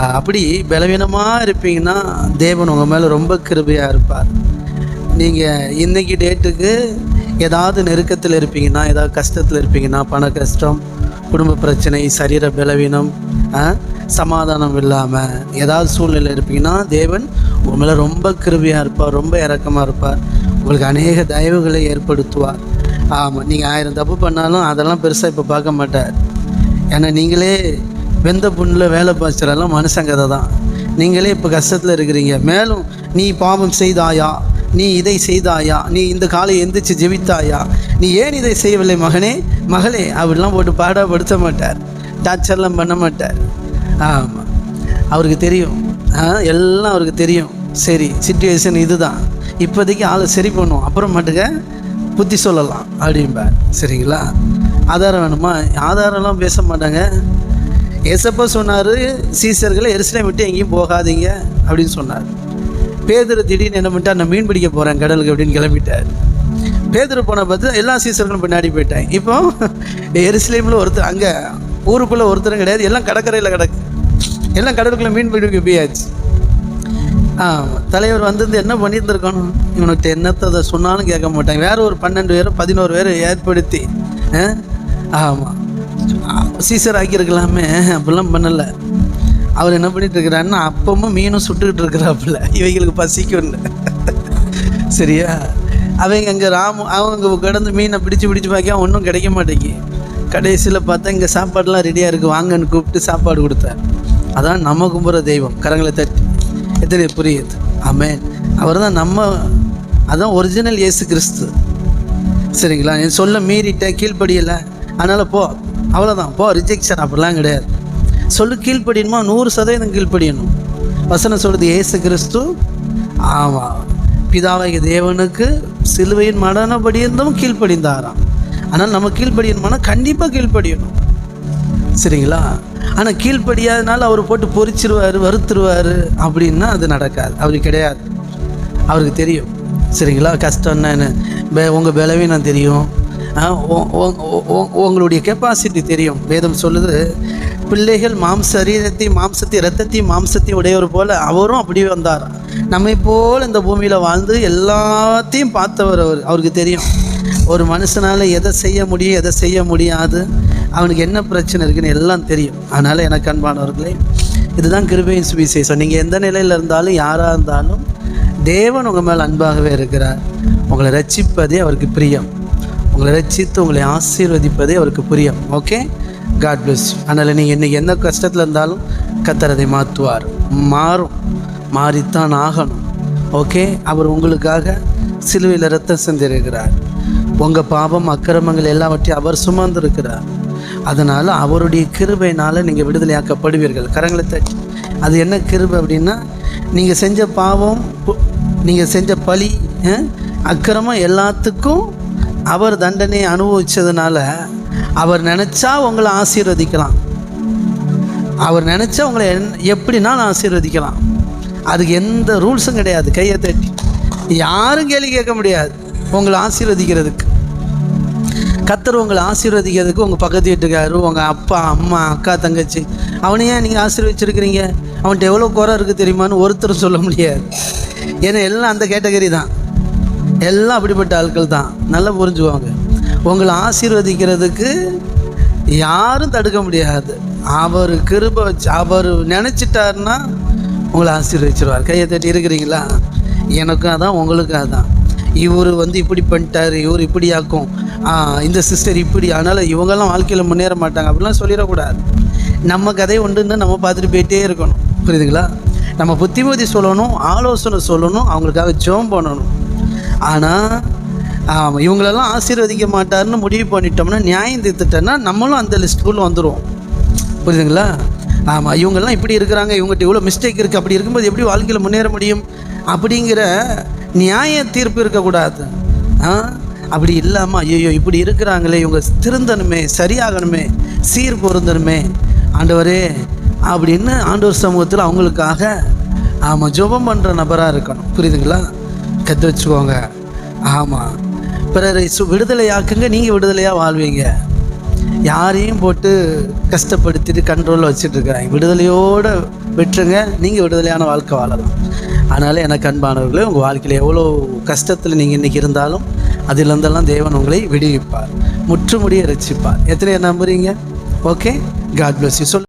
அப்படி பலவீனமாக இருப்பீங்கன்னா தேவன் உங்கள் மேலே ரொம்ப கிருபையாக இருப்பார். நீங்கள் இன்னைக்கு டேட்டுக்கு ஏதாவது நெருக்கத்தில் இருப்பீங்கன்னா ஏதாவது கஷ்டத்தில் இருப்பீங்கன்னா பண கஷ்டம் குடும்ப பிரச்சனை சரீர பலவீனம் சமாதானம் இல்லாமல் ஏதாவது சூழ்நிலை இருப்பீங்கன்னா தேவன் உங்கள் மேலே ரொம்ப கிருபியாக இருப்பார் ரொம்ப இறக்கமாக இருப்பார். உங்களுக்கு அநேக தயவுகளை ஏற்படுத்துவார். ஆமாம் நீங்கள் ஆயிரம் தப்பு பண்ணாலும் அதெல்லாம் பெருசாக இப்போ பார்க்க மாட்டார். ஏன்னா நீங்களே வெந்த புண்ணில் வேலை பாய்ச்சறெல்லாம் மனுஷன் கதை தான். நீங்களே இப்போ கஷ்டத்தில் இருக்கிறீங்க. மேலும் நீ பாவம் செய்தாயா? நீ இதை செய்தாயா? நீ இந்த காலை எந்திரிச்சு ஜெபித்தாயா? நீ ஏன் இதை செய்யவில்லை மகனே? மகளே அப்படிலாம் போட்டு பாடப்படுத்த மாட்டார். டார்ச்சர்லாம் பண்ண மாட்டார். ஆமாம் அவருக்கு தெரியும். ஆ, எல்லாம் அவருக்கு தெரியும். சரி சுச்சுவேஷன் இதுதான். இப்போதைக்கு ஆளை சரி பண்ணுவோம். அப்புறம் மட்டுக்க புத்தி சொல்லலாம். அப்படிம்பார். சரிங்களா? ஆதாரம் வேணுமா? ஆதாரம்லாம் பேச மாட்டாங்க. ஏசப்பா சொன்னார் சீசர்களை எருசலேம் விட்டு எங்கேயும் போகாதீங்க அப்படின்னு சொன்னார். பேதர் திடீர்னு என்ன பண்ணிட்டா நான் மீன் பிடிக்க போகிறேன் கடலுக்கு அப்படின்னு கிளம்பிட்டார். பேதர் போன பார்த்து எல்லா சீசர்களும் பின்னாடி போயிட்டேன் இப்போ எரிசிலேமில் ஒருத்தர் அங்கே ஊருக்குள்ளே ஒருத்தரும் கிடையாது எல்லாம் கடற்கரையில் கிடக்கு. எல்லாம் கடலுக்குள்ளே மீன் பிடிக்க போயாச்சு ஆ தலைவர் வந்திருந்து என்ன பண்ணியிருந்துருக்கணும்? இவனுக்கு என்னத்தை சொன்னாலும் கேட்க மாட்டாங்க. வேற ஒரு பன்னெண்டு பேரும் பதினோரு பேரை ஏற்படுத்தி ஆமாம் சீசர் ஆக்கியிருக்கலாமே அப்படிலாம் பண்ணலை. அவர் என்ன பண்ணிட்டு இருக்கிறாருன்னா அப்பவும் மீனும் சுட்டுக்கிட்டு இருக்கிறாப்புல. இவைகளுக்கு பசிக்கும் சரியா? அவங்க அங்கே ராமு அவங்க கிடந்து மீனை பிடிச்சு பிடிச்சு பார்க்க ஒன்றும் கிடைக்க மாட்டேங்கி. கடைசியில் பார்த்தா இங்கே சாப்பாடுலாம் ரெடியாக இருக்குது வாங்கன்னு கூப்பிட்டு சாப்பாடு கொடுத்தார். அதான் நம்ம கும்புற தெய்வம். கரங்களை தட்டி. எத்தனை புரியுது? ஆமென். அவர் தான் நம்ம அதான் ஒரிஜினல் இயேசு கிறிஸ்து. சரிங்களா? நீ சொல்ல மீறிட்டேன் கீழ்ப்படியலை. அதனால் போ. அவ்வளோதான் போ ரிஜெக்ஷன் அப்படிலாம் கிடையாது. சொல்லு கீழ்ப்படியணுமா? நூறு சதவீதம் கீழ்ப்படியணும். வசனம் சொல்கிறது இயேசு கிறிஸ்து ஆமாம் பிதாவாகிய தேவனுக்கு சிலுவையின் மடனபடியிருந்தும் கீழ்ப்படிந்தாராம். ஆனால் நம்ம கீழ்ப்படியணுமானா கண்டிப்பாக கீழ்ப்படியணும். சரிங்களா? ஆனால் கீழ்ப்படியாதனால அவர் போட்டு பொறிச்சிருவார் வருத்துருவார் அப்படின்னா அது நடக்காது. அவருக்கு கிடையாது. அவருக்கு தெரியும். சரிங்களா? கஷ்டம் என்னன்னு? உங்கள் பலவீனம் தெரியும். உங்களுடைய கெப்பாசிட்டி தெரியும். வேதம் சொல்லுது பிள்ளைகள் மாம்ச சரீரத்தையும் மாம்சத்தையும் ரத்தத்தையும் மாம்சத்தையும் உடையவர் போல அவரும் அப்படியே வந்தார். நம்மை போல் இந்த பூமியில் வாழ்ந்து எல்லாத்தையும் பார்த்தவர் அவர். அவருக்கு தெரியும். ஒரு மனுஷனால் எதை செய்ய முடியும் எதை செய்ய முடியாது அவனுக்கு என்ன பிரச்சனை இருக்குன்னு எல்லாம் தெரியும். அதனால் எனக்கு அன்பானவர்களே இதுதான் கிருபையின் சுவிசேஷம். நீங்கள் எந்த நிலையில் இருந்தாலும் யாராக இருந்தாலும் தேவன் உங்கள் மேல் அன்பாகவே இருக்கிறார். உங்களை ரட்சிப்பதே அவருக்கு பிரியம். உங்களை ரசித்து உங்களை ஆசீர்வதிப்பதே அவருக்கு புரியும். ஓகே காட் பிளஸ் அதனால் நீங்கள் இன்றைக்கி எந்த கஷ்டத்தில் இருந்தாலும் கத்தரதை மாற்றுவார். மாறும். மாறித்தான் ஆகணும். ஓகே அவர் உங்களுக்காக சிலுவையில் ரத்தம் செஞ்சிருக்கிறார் உங்கள் பாவம் அக்கிரமங்கள் எல்லாவற்றையும் அவர் சுமந்திருக்கிறார். அதனால் அவருடைய கிருபையினால் நீங்கள் விடுதலையாக்கப்படுவீர்கள். கரங்களை தட்டி. அது என்ன கிருபை அப்படின்னா நீங்கள் செஞ்ச பாவம் நீங்கள் செஞ்ச பழி அக்கிரமம் எல்லாத்துக்கும் அவர் தண்டனையை அனுபவித்ததுனால அவர் நினச்சா உங்களை ஆசீர்வதிக்கலாம். அவர் நினச்சா உங்களை என்- எப்படினாலும் ஆசீர்வதிக்கலாம். அதுக்கு எந்த ரூல்ஸும் கிடையாது கையை தட்டி. யாரும் கேள்வி கேட்க முடியாது உங்களை ஆசீர்வதிக்கிறதுக்கு. கத்தர் உங்களை ஆசீர்வதிக்கிறதுக்கு உங்கள் பக்கத்து வீட்டுக்காரு உங்கள் அப்பா அம்மா அக்கா தங்கச்சி அவனை ஏன் நீங்கள் ஆசீர்வதிச்சிருக்கிறீங்க அவன்கிட்ட எவ்வளோ குறை இருக்குது தெரியுமான்னு ஒருத்தர் சொல்ல முடியாது. ஏன்னா எல்லாம் அந்த கேட்டகரி தான். எல்லாம் அப்படிப்பட்ட ஆட்கள் தான். நல்லா புரிஞ்சுக்குவாங்க. உங்களை ஆசீர்வதிக்கிறதுக்கு யாரும் தடுக்க முடியாது. அவர் கிருப வச்சு அவர் நினச்சிட்டாருன்னா உங்களை ஆசீர்வதிச்சிருவார். கையை தட்டி இருக்கிறீங்களா? எனக்கும் அதான் உங்களுக்கும் அதான். இவர் வந்து இப்படி பண்ணிட்டாரு இவர் இப்படி ஆக்கும். இந்த சிஸ்டர் இப்படி அதனால் இவங்கெல்லாம் வாழ்க்கையில் முன்னேற மாட்டாங்க. அப்படிலாம் சொல்லிடக்கூடாது. நம்ம கதை உண்டுன்னு நம்ம பார்த்துட்டு போயிட்டே இருக்கணும். புரியுதுங்களா? நம்ம புத்திமதி சொல்லணும் ஆலோசனை சொல்லணும் அவங்களுக்காக ஜோம் பண்ணணும். ஆனால் ஆமாம் இவங்களெல்லாம் ஆசீர்வதிக்க மாட்டாருன்னு முடிவு பண்ணிட்டோம்னா நியாயம் தீர்த்துட்டோன்னா நம்மளும் அந்த லிஸ்ட்டுக்குள்ளே வந்துடுவோம் புரியுதுங்களா? ஆமாம் இவங்கெல்லாம் இப்படி இருக்கிறாங்க இவங்ககிட்ட இவ்வளோ மிஸ்டேக் இருக்குது அப்படி இருக்கும்போது எப்படி வாழ்க்கையில் முன்னேற முடியும்? அப்படிங்கிற நியாய தீர்ப்பு இருக்கக்கூடாது. ஆ? அப்படி இல்லாமல் ஐயோ இப்படி இருக்கிறாங்களே இவங்க திருந்தணுமே சரியாகணுமே சீர் பொருந்தணுமே ஆண்டவரே அப்படின்னு ஆண்டவர் சமூகத்தில் அவங்களுக்காக ஆமாம் ஜெபம் பண்ணுற நபராக இருக்கணும். புரியுதுங்களா? கற்று வச்சுக்கோங்க. ஆமாம் பிறரை சு விடுதலையாக்குங்க நீங்கள் விடுதலையாக வாழ்வீங்க. யாரையும் போட்டு கஷ்டப்படுத்திட்டு கண்ட்ரோலில் வச்சுட்ருக்குறாங்க விடுதலையோடு விட்டுருங்க நீங்கள் விடுதலையான வாழ்க்கை வாழலாம். அதனால் எனக்கு அன்பானவர்களே உங்கள் வாழ்க்கையில் எவ்வளோ கஷ்டத்தில் நீங்கள் இன்றைக்கி இருந்தாலும் அதிலிருந்தெல்லாம் தேவன் உங்களை விடுவிப்பார். முற்றுமுடிய ரசிப்பார் எத்தனை நம்புறீங்க? ஓகே காட் பிளஸ் யூ சொல்